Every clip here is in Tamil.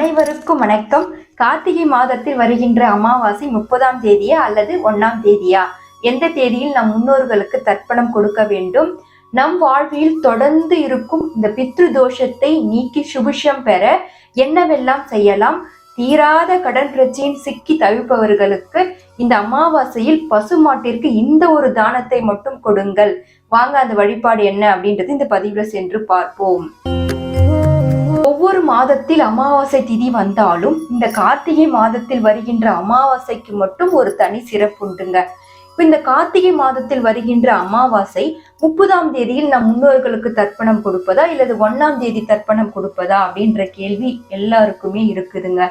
அனைவருக்கும் வணக்கம். கார்த்திகை மாதத்தில் வருகின்ற அமாவாசை முப்பதாம் தேதியா அல்லது ஒன்னாம் தேதியா? எந்த தேதியில் நம் முன்னோர்களுக்கு தர்ப்பணம் கொடுக்க வேண்டும்? நம் வாழ்வில் தொடர்ந்து இருக்கும் இந்த பித்ரு தோஷத்தை நீக்கி சுபிஷம் பெற என்னவெல்லாம் செய்யலாம்? தீராத கடன் பிரச்சனையில் சிக்கி தவிப்பவர்களுக்கு இந்த அமாவாசையில் பசுமாட்டிற்கு இந்த ஒரு தானத்தை மட்டும் கொடுங்கள். வாங்க அந்த வழிபாடு என்ன அப்படின்றது இந்த பதிவில் சென்று பார்ப்போம். ஒவ்வொரு மாதத்தில் அமாவாசை திதி வந்தாலும் இந்த கார்த்திகை மாதத்தில் வருகின்ற அமாவாசைக்கு மட்டும் ஒரு தனி சிறப்பு உண்டுங்க. இந்த கார்த்திகை மாதத்தில் வருகின்ற அமாவாசை முப்பதாம் தேதியில் நம் முன்னோர்களுக்கு தர்ப்பணம் கொடுப்பதா இல்லது ஒன்னாம் தேதி தர்ப்பணம் கொடுப்பதா அப்படின்ற கேள்வி எல்லாருக்குமே இருக்குதுங்க.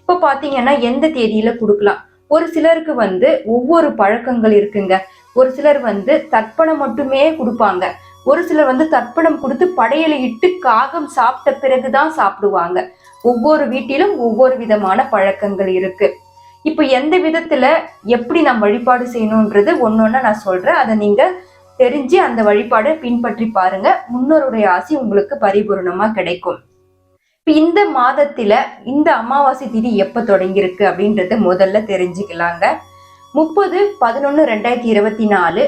இப்ப பாத்தீங்கன்னா எந்த தேதியில கொடுக்கலாம்? ஒரு சிலருக்கு வந்து ஒவ்வொரு பழக்கங்கள் இருக்குங்க. ஒரு சிலர் வந்து தர்ப்பணம் மட்டுமே கொடுப்பாங்க. ஒரு சிலர் வந்து தர்ப்பணம் கொடுத்து படையலை இட்டு காகம் சாப்பிட்ட பிறகுதான் சாப்பிடுவாங்க. ஒவ்வொரு வீட்டிலும் ஒவ்வொரு விதமான பழக்கங்கள் இருக்கு. இப்போ எந்த விதத்துல எப்படி நம்ம வழிபாடு செய்யணுன்றது ஒன்னொன்னு நான் சொல்றேன். அதை நீங்க தெரிஞ்சு அந்த வழிபாடை பின்பற்றி பாருங்க. முன்னோருடைய ஆசி உங்களுக்கு பரிபூர்ணமா கிடைக்கும். இப்ப இந்த மாதத்துல இந்த அமாவாசை திதி எப்ப தொடங்கியிருக்கு அப்படின்றத முதல்ல தெரிஞ்சுக்கலாங்க. முப்பது பதினொன்னு ரெண்டாயிரத்தி இருபத்தி நாலு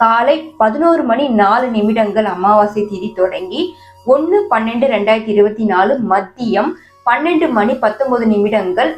காலை பதினோரு மணி நாலு நிமிடங்கள் அமாவாசை திதி தொடங்கி ஒன்று பன்னெண்டு ரெண்டாயிரத்தி இருபத்தி நாலு மதியம் பன்னெண்டு மணி பத்தொன்பது நிமிடங்கள்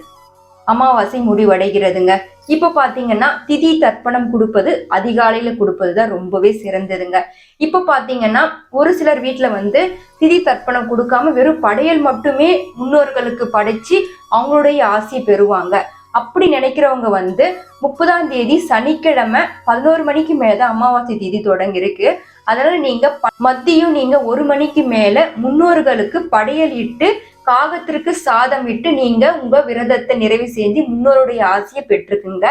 அமாவாசை முடிவடைகிறதுங்க. இப்போ பார்த்தீங்கன்னா திதி தர்ப்பணம் கொடுப்பது அதிகாலையில் கொடுப்பது தான் ரொம்பவே சிறந்ததுங்க. இப்போ பார்த்தீங்கன்னா ஒரு சிலர் வீட்டில் வந்து திதி தர்ப்பணம் கொடுக்காம வெறும் படையல் மட்டுமே முன்னோர்களுக்கு படைச்சு அவங்களுடைய ஆசையை பெறுவாங்க. அப்படி நினைக்கிறவங்க வந்து முப்பதாம் தேதி சனிக்கிழமை பதினோரு மணிக்கு மேலே அமாவாசை தேதி தொடங்கியிருக்கு. அதனால நீங்க ப- மதியம் நீங்க ஒரு மணிக்கு மேல முன்னோர்களுக்கு படையல் இட்டு காகத்திற்கு சாதம் இட்டு நீங்க உங்க விரதத்தை நிறைவு செஞ்சு முன்னோருடைய ஆசையை பெற்றுக்குங்க.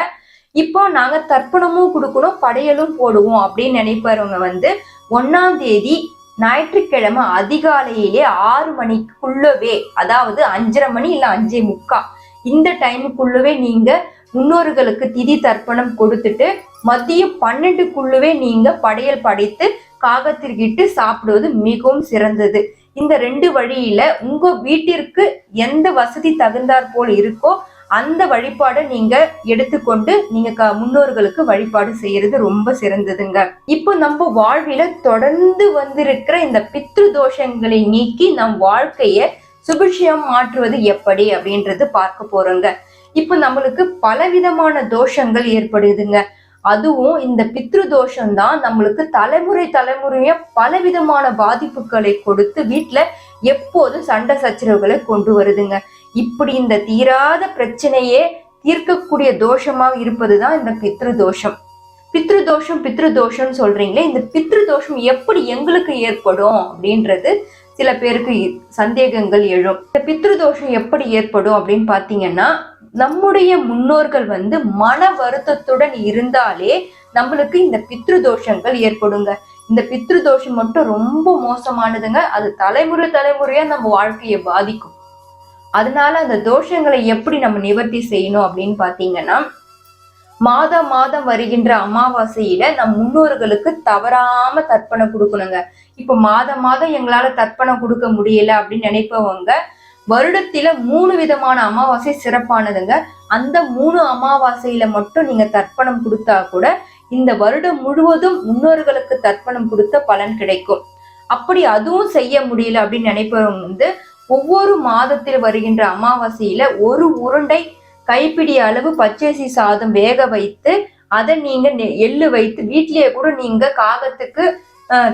இப்போ நாங்க தர்ப்பணமும் கொடுக்கணும் படையலும் போடுவோம் அப்படின்னு நினைப்பவங்க வந்து ஒன்னாம் தேதி ஞாயிற்றுக்கிழமை அதிகாலையிலே ஆறு மணிக்குள்ளவே அதாவது அஞ்சரை மணி இல்ல அஞ்சே முக்கா இந்த டைமுக்குள்ளவே நீங்க முன்னோர்களுக்கு திதி தர்ப்பணம் கொடுத்துட்டு மதியம் பன்னெண்டுக்குள்ளவே நீங்க படையல் படைத்து காகத்திற்கிட்டு சாப்பிடுவது மிகவும் சிறந்தது. இந்த ரெண்டு வழியில உங்க வீட்டிற்கு எந்த வசதி தகுந்தாற் போல் இருக்கோ அந்த வழிபாடை நீங்க எடுத்துக்கொண்டு நீங்க க- முன்னோர்களுக்கு வழிபாடு செய்யறது ரொம்ப சிறந்ததுங்க. இப்போ நம்ம வாழ்வில தொடர்ந்து வந்திருக்கிற இந்த பித்ரு தோஷங்களை நீக்கி நம் வாழ்க்கைய சுபிட்சம் மாற்றுவது எப்படி அப்படின்றது பார்க்க போறோங்க. இப்போ நம்மளுக்கு பலவிதமான தோஷங்கள் ஏற்படுதுங்க. அதுவும் இந்த பித்ரு தோஷம் தான் நம்மளுக்கு தலைமுறை தலைமுறையா பலவிதமான பாதிப்புகளை கொடுத்து வீட்டுல எப்போதும் சண்டை சச்சரவுகளை கொண்டு வருதுங்க. இப்படி இந்த தீராத பிரச்சனையே தீர்க்கக்கூடிய தோஷமா இருப்பதுதான் இந்த பித்ரு தோஷம். பித்ரு தோஷம் பித்ரு தோஷம்னு சொல்றீங்களே இந்த பித்ரு தோஷம் எப்படி எங்களுக்கு ஏற்படும் அப்படின்றது சில பேருக்கு சந்தேகங்கள் எழும். இந்த பித்ரு தோஷம் எப்படி ஏற்படும் அப்படின்னு பாத்தீங்கன்னா நம்முடைய முன்னோர்கள் வந்து மன வருத்தத்துடன் இருந்தாலே நம்மளுக்கு இந்த பித்ரு தோஷங்கள் ஏற்படுங்க. இந்த பித்ரு தோஷம் மட்டும் ரொம்ப மோசமானதுங்க. அது தலைமுறை தலைமுறையா நம்ம வாழ்க்கையை பாதிக்கும். அதனால அந்த தோஷங்களை எப்படி நம்ம நிவர்த்தி செய்யணும் அப்படின்னு பாத்தீங்கன்னா மாதம் மாதம் வருகின்ற அமாவாசையில நம் முன்னோர்களுக்கு தவறாம தர்ப்பணம் கொடுக்கணுங்க. இப்ப மாதம் மாதம் எங்களால தர்ப்பணம் கொடுக்க முடியல அப்படின்னு நினைப்பவங்க வருடத்தில மூணு விதமான அமாவாசை சிறப்பானதுங்க. அந்த மூணு அமாவாசையில மட்டும் நீங்க தர்ப்பணம் கொடுத்தா கூட இந்த வருடம் முழுவதும் முன்னோர்களுக்கு தர்ப்பணம் கொடுத்த பலன் கிடைக்கும். அப்படி அதுவும் செய்ய முடியல அப்படின்னு நினைப்பவங்க வந்து ஒவ்வொரு மாதத்தில் வருகின்ற அமாவாசையில ஒரு உருண்டை கைப்பிடி அளவு பச்சரிசி சாதம் வேக வைத்து அதை நீங்க நெ- எள்ளு வைத்து வீட்லயே கூட நீங்க காகத்துக்கு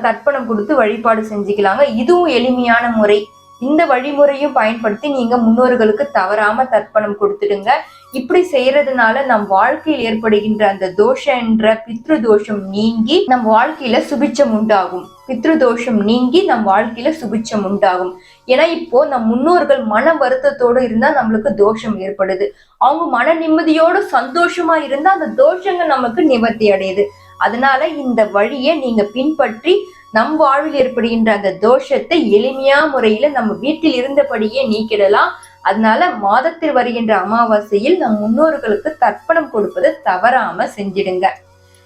தர்ப்பணம் கொடுத்து வழிபாடு செஞ்சுக்கலாங்க. இதுவும் எளிமையான முறை. இந்த வழிமுறையும் பயன்படுத்தி நீங்க முன்னோர்களுக்கு தவறாம தர்ப்பணம் கொடுத்துடுங்க. இப்படி செய்யறதுனால நம் வாழ்க்கையில் ஏற்படுகின்ற அந்த தோஷம் என்ற பித்ரு தோஷம் நீங்கி நம் வாழ்க்கையில சுபிச்சம் உண்டாகும். பித்ரு தோஷம் நீங்கி நம் வாழ்க்கையில சுபிச்சம் உண்டாகும். ஏன்னா இப்போ நம் முன்னோர்கள் மன வருத்தத்தோடு இருந்தா நம்மளுக்கு தோஷம் ஏற்படுது. அவங்க மன நிம்மதியோட சந்தோஷமா இருந்தா அந்த தோஷங்கள் நமக்கு நிவர்த்தி அடையுது. அதனால இந்த வழியை நீங்க பின்பற்றி நம் வாழ்வில் ஏற்படுகின்ற அந்த தோஷத்தை எளிமையா முறையில நம்ம வீட்டில் இருந்தபடியே நீக்கிடலாம். அதனால மாதத்தில் வருகின்ற அமாவாசையில் நம் முன்னோர்களுக்கு தர்ப்பணம் கொடுப்பதை தவறாம செஞ்சிடுங்க.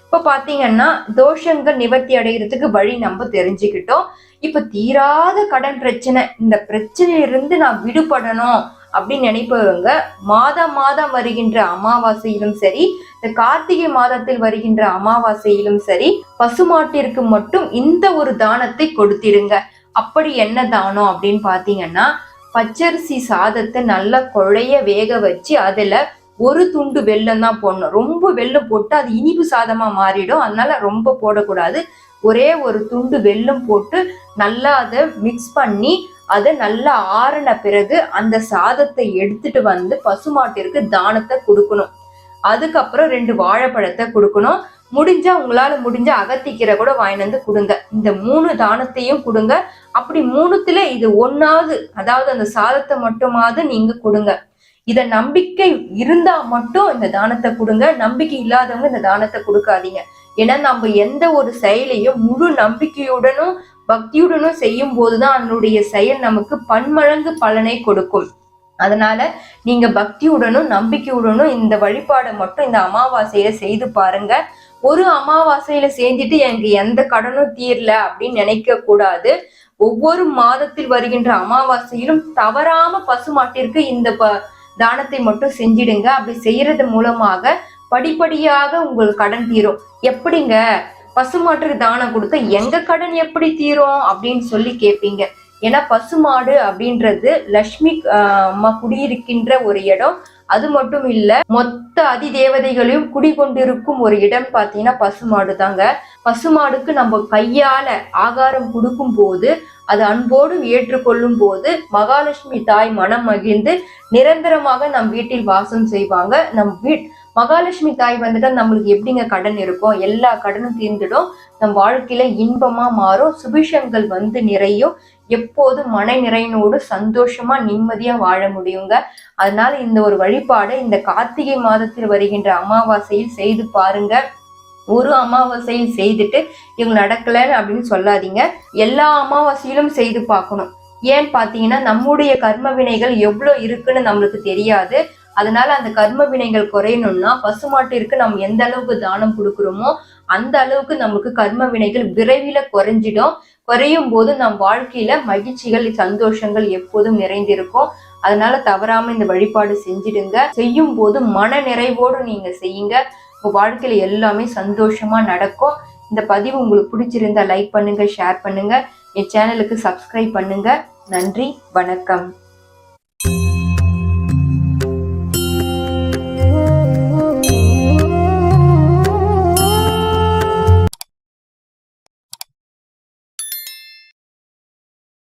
இப்ப பாத்தீங்கன்னா தோஷங்கள் நிவர்த்தி அடைகிறதுக்கு வழி நம்ம தெரிஞ்சுக்கிட்டோம். இப்ப தீராத கடன் பிரச்சனை இந்த பிரச்சனையிலிருந்து நான் விடுபடணும் அப்படின்னு நினைப்பவங்க மாதம் மாதம் வருகின்ற அமாவாசையிலும் சரி இந்த கார்த்திகை மாதத்தில் வருகின்ற அமாவாசையிலும் சரி பசுமாட்டிற்கு மட்டும் இந்த ஒரு தானத்தை கொடுத்திடுங்க. அப்படி என்ன தானம் அப்படின்னு பாத்தீங்கன்னா பச்சரிசி சாதத்தை நல்லா குழைய வேக வச்சு அதில் ஒரு துண்டு வெல்லம் தான் போடணும். ரொம்ப வெல்லம் போட்டு அது இனிப்பு சாதமாக மாறிடும். அதனால ரொம்ப போடக்கூடாது. ஒரே ஒரு துண்டு வெல்லம் போட்டு நல்லா அதை மிக்ஸ் பண்ணி அதை நல்லா ஆறின பிறகு அந்த சாதத்தை எடுத்துட்டு வந்து பசுமாட்டிற்கு தானத்தை கொடுக்கணும். அதுக்கப்புறம் ரெண்டு வாழைப்பழத்தை கொடுக்கணும். முடிஞ்சா உங்களால முடிஞ்ச அகத்திக்கீரை கூட வாங்கிட்டு வந்து கொடுங்க. இந்த மூணு தானத்தையும் கொடுங்க. அப்படி மூணுத்துல இது ஒன்னாவது அதாவது அந்த சாதத்தை மட்டுமாவது நீங்க கொடுங்க. இத நம்பிக்கை இருந்தா மட்டும் இந்த தானத்தை கொடுங்க. நம்பிக்கை இல்லாதவங்க இந்த தானத்தை கொடுக்காதீங்க. ஏன்னா நம்ம எந்த ஒரு செயலையும் முழு நம்பிக்கையுடனும் பக்தியுடனும் செய்யும் போதுதான் அதனுடைய செயல் நமக்கு பன்மடங்கு பலனை கொடுக்கும். அதனால நீங்க பக்தியுடனும் நம்பிக்கையுடனும் இந்த வழிபாடை மட்டும் இந்த அமாவாசையில செய்து பாருங்க. ஒரு அமாவாசையில சேர்ந்துட்டு எனக்கு எந்த கடனும் தீரல அப்படின்னு நினைக்க கூடாது. ஒவ்வொரு மாதத்தில் வருகின்ற அமாவாசையிலும் தவறாம பசுமாட்டிற்கு இந்த ப தானத்தை மட்டும் செஞ்சிடுங்க. அப்படி செய்யறது மூலமாக படிப்படியாக உங்கள் கடன் தீரும். எப்படிங்க? பசுமாட்டுக்கு தானம் கொடுத்தா எங்க கடன் எப்படி தீரும் அப்படின்னு சொல்லி கேட்பீங்க ஏன்னா பசுமாடு அப்படின்றது லக்ஷ்மி அம்மா குடியிருக்கின்ற ஒரு இடம். அது மட்டும் இல்ல மொத்த அதி தேவதைகளையும் குடிகொண்டிருக்கும் ஒரு இடம் பாத்தீங்கன்னா பசுமாடு தாங்க. பசுமாடுக்கு நம்ம கையால ஆகாரம் கொடுக்கும் போது அது அன்போடு ஏற்றுக்கொள்ளும் போது மகாலட்சுமி தாய் மனம் மகிழ்ந்து நிரந்தரமாக நம் வீட்டில் வாசம் செய்வாங்க. நம் வீட் மகாலட்சுமி தாய் வந்துட்டா நம்மளுக்கு எப்படிங்க கடன் இருக்கும்? எல்லா கடனும் தீர்ந்துடும். நம் வாழ்க்கையில இன்பமா மாறும். சுபிஷங்கள் வந்து நிறையும். எப்போது மன நிறைனோடு சந்தோஷமா நிம்மதியா வாழ முடியுங்க? அதனால இந்த ஒரு வழிபாடை இந்த கார்த்திகை மாதத்தில் வருகின்ற அமாவாசையில் செய்து பாருங்க. ஒரு அமாவாசையில் செய்துட்டு இவங்க நடக்கலைன்னு அப்படின்னு சொல்லாதீங்க. எல்லா அமாவாசையிலும் செய்து பார்க்கணும். ஏன்னு பார்த்தீங்கன்னா நம்முடைய கர்ம வினைகள் எவ்வளோ இருக்குன்னு நம்மளுக்கு தெரியாது. அதனால அந்த கர்ம வினைகள் குறையணும்னா பசுமாட்டிற்கு நம்ம எந்த அளவுக்கு தானம் கொடுக்குறோமோ அந்த அளவுக்கு நமக்கு கர்ம வினைகள் விரைவில் குறைஞ்சிடும். குறையும் போது நம் வாழ்க்கையில மகிழ்ச்சிகள் சந்தோஷங்கள் எப்போதும் நிறைந்திருக்கும். அதனால தவறாம இந்த வழிபாடு செஞ்சிடுங்க. செய்யும் போது மன நிறைவோடு நீங்க செய்யுங்க. உங்க வாழ்க்கையில எல்லாமே சந்தோஷமா நடக்கும். இந்த பதிவு உங்களுக்கு பிடிச்சிருந்தா லைக் பண்ணுங்க ஷேர் பண்ணுங்க. என் சேனலுக்கு சப்ஸ்கிரைப் பண்ணுங்க. நன்றி வணக்கம்.